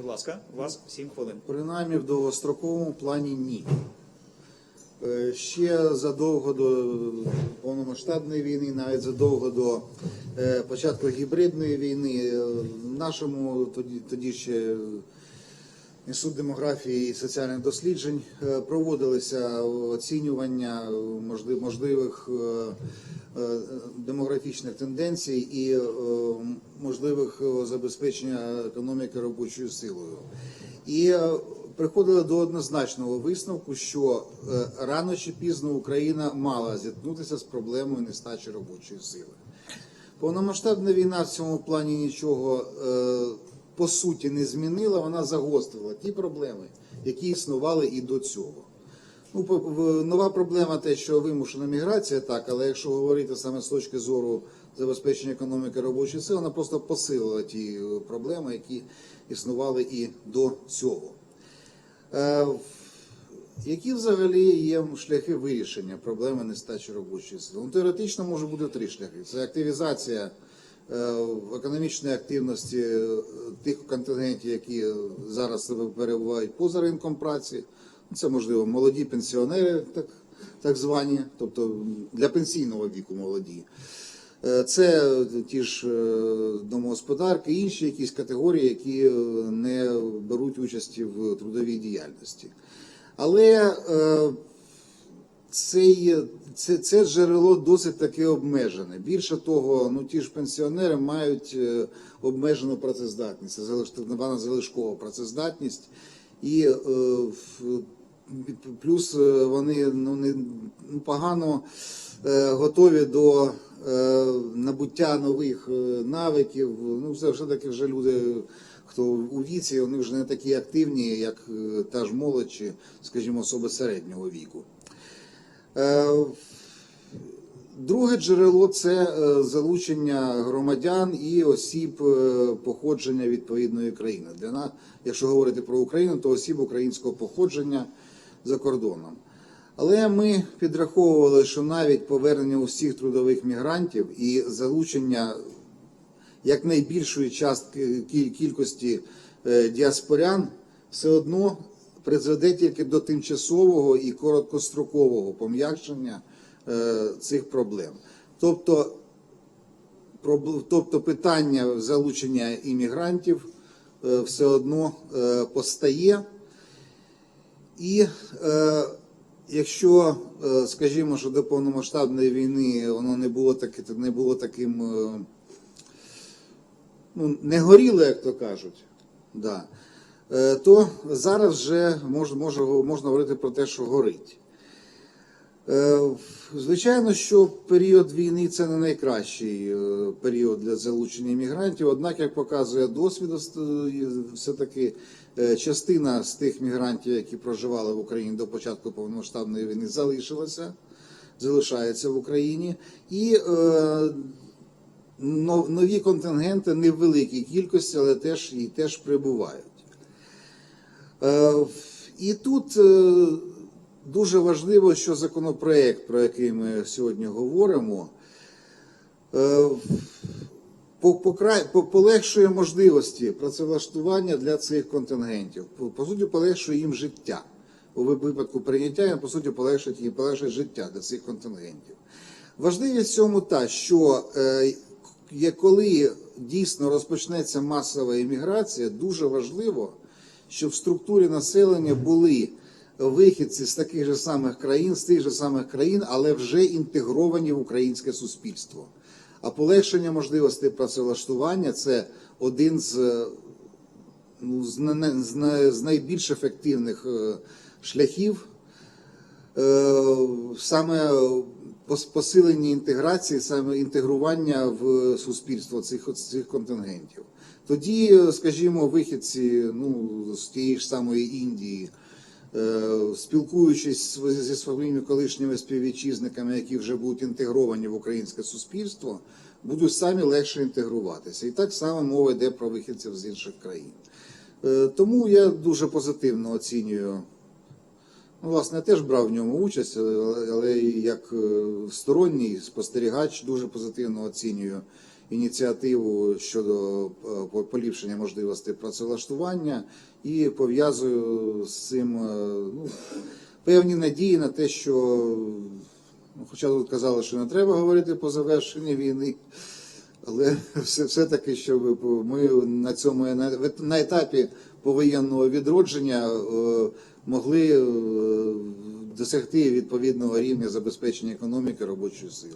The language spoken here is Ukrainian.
Будь ласка, у вас 7 хвилин. Принаймні в довгостроковому плані ні. Е, Ще задовго до повномасштабної війни, навіть задовго до е, початку гібридної війни, е, в нашому тоді, тоді ще Інститут демографії і соціальних досліджень е, проводилися оцінювання можливих е, е, демографічних тенденцій і можливих забезпечення економіки робочою силою. І приходили до однозначного висновку, що рано чи пізно Україна мала зіткнутися з проблемою нестачі робочої сили. Повномасштабна війна в цьому плані нічого по суті не змінила, вона загострила ті проблеми, які існували і до цього. Ну, нова проблема те, що вимушена міграція, так, але якщо говорити саме з точки зору забезпечення економіки робочої сили, вона просто посилила ті е, проблеми, які існували і до цього. Е, які взагалі є шляхи вирішення проблеми нестачі робочої сили? Ну, теоретично може бути три шляхи: це активізація е, економічної активності е, тих контингентів, які зараз перебувають поза ринком праці. Це можливо молоді пенсіонери, так, так звані, тобто для пенсійного віку молоді. Е, Це ті ж е, домогосподарки, інші якісь категорії, які е, не беруть участі в трудовій діяльності. Але е, цей, це, це джерело досить таки обмежене. Більше того, ну ті ж пенсіонери мають е, обмежену працездатність, це залиш- залишкова працездатність, і е, плюс е, вони ну, не, ну, погано готові до набуття нових навиків. Ну, це все таки вже люди, хто у віці, вони вже не такі активні, як та ж молодь, чи, скажімо, особи середнього віку. Е, Друге джерело це е, залучення громадян і осіб е, походження відповідної країни. Для нас, якщо говорити про Україну, то осіб українського походження за кордоном. Але ми підраховували, що навіть повернення усіх трудових мігрантів і залучення якнайбільшої частки кількості діаспорян все одно призведе тільки до тимчасового і короткострокового пом'якшення е, цих проблем. Тобто, тобто питання залучення іммігрантів е, все одно е, постає. І е, якщо, скажімо, що до повномасштабної війни воно не було таки, не було таким, ну, не горіло, як то кажуть, да, то зараз вже мож, може, можна говорити про те, що горить. Е, Звичайно, що період війни це не найкращий е, період для залучення мігрантів. Однак, як показує досвід, все-таки е, частина з тих мігрантів, які проживали в Україні до початку повномасштабної війни, залишилася, залишається в Україні. І е, нові контингенти не в великій кількості, але теж і теж прибувають. Е, І тут е, дуже важливо, що законопроект, про який ми сьогодні говоримо, е, полегшує можливості працевлаштування для цих контингентів. По, суті, полегшує їм життя. У випадку прийняття, він, по суті, полегшить їм полегшить життя для цих контингентів. Важливість цьому та, що коли дійсно розпочнеться масова імміграція, дуже важливо, щоб в структурі населення були вихідці з таких же самих країн, з тих же самих країн, але вже інтегровані в українське суспільство. А полегшення можливостей працевлаштування це один з, е, ну, з, найбільш ефективних е, шляхів е, саме пос- посилення інтеграції, саме інтегрування в суспільство цих, цих контингентів. Тоді, е, скажімо, вихідці ну, з тієї ж самої Індії, е, спілкуючись зі своїми колишніми співвітчизниками, які вже будуть інтегровані в українське суспільство, будуть самі легше інтегруватися. І так само мова йде про вихідців з інших країн. Е, Тому я дуже позитивно оцінюю Власне, я теж брав в ньому участь, але але як е, сторонній спостерігач дуже позитивно оцінюю ініціативу щодо е, поліпшення можливостей працевлаштування і пов'язую з цим е, ну, певні надії на те, що, ну, хоча тут казали, що не треба говорити по завершенні війни, але все, все-таки, щоб ми на цьому на, етапі повоєнного відродження е, могли е, досягти відповідного рівня забезпечення економіки робочою сили.